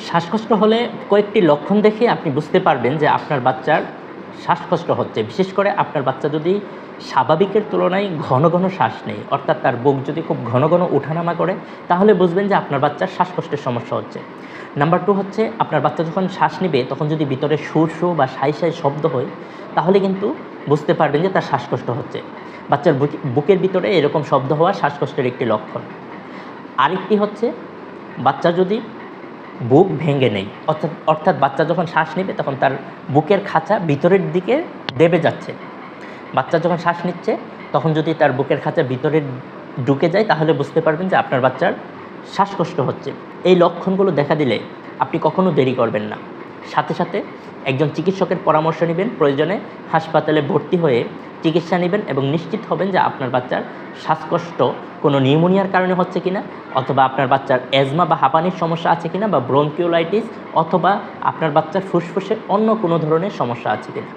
শ্বাসকষ্ট হলে কয়েকটি লক্ষণ দেখে আপনি বুঝতে পারবেন যে আপনার বাচ্চার শ্বাসকষ্ট হচ্ছে। বিশেষ করে আপনার বাচ্চা যদি স্বাভাবিকের তুলনায় ঘন ঘন শ্বাস নেই অর্থাৎ তার বুক যদি খুব ঘন ঘন ওঠানামা করে, তাহলে বুঝবেন যে আপনার বাচ্চার শ্বাসকষ্টের সমস্যা হচ্ছে। নাম্বার টু হচ্ছে, আপনার বাচ্চা যখন শ্বাস নেবে, তখন যদি ভিতরে সুর, সু বা সাই সাই শব্দ হয়, তাহলে কিন্তু বুঝতে পারবেন যে তার শ্বাসকষ্ট হচ্ছে। বাচ্চার বুক- বুকের ভিতরে এরকম শব্দ হওয়া শ্বাসকষ্টের একটি লক্ষণ। আরেকটি হচ্ছে, বাচ্চা যদি বুক ভেঙে নেই। অর্থাৎ অর্থাৎ বাচ্চা যখন শ্বাস নেবে, তখন তার বুকের খাঁচা ভিতরের দিকে দেবে যাচ্ছে। বাচ্চা যখন শ্বাস নিচ্ছে, তখন যদি তার বুকের খাঁচা ভিতরে ঢুকে যায়, তাহলে বুঝতে পারবেন যে আপনার বাচ্চার শ্বাসকষ্ট হচ্ছে। এই লক্ষণগুলো দেখা দিলে আপনি কখনো দেরি করবেন না। সাথে সাথে একজন চিকিৎসকের পরামর্শ নেবেন প্রয়োজনে হাসপাতালে ভর্তি হয়ে চিকিৎসা নেবেন এবং নিশ্চিত হবেন যে আপনার বাচ্চার শ্বাসকষ্ট কোনো নিউমোনিয়ার কারণে হচ্ছে কিনা, অথবা আপনার বাচ্চার অ্যাজমা বা হাঁপানির সমস্যা আছে কিনা, বা ব্রঙ্কিওলাইটিস অথবা আপনার বাচ্চার ফুসফুসের অন্য কোনো ধরনের সমস্যা আছে কিনা।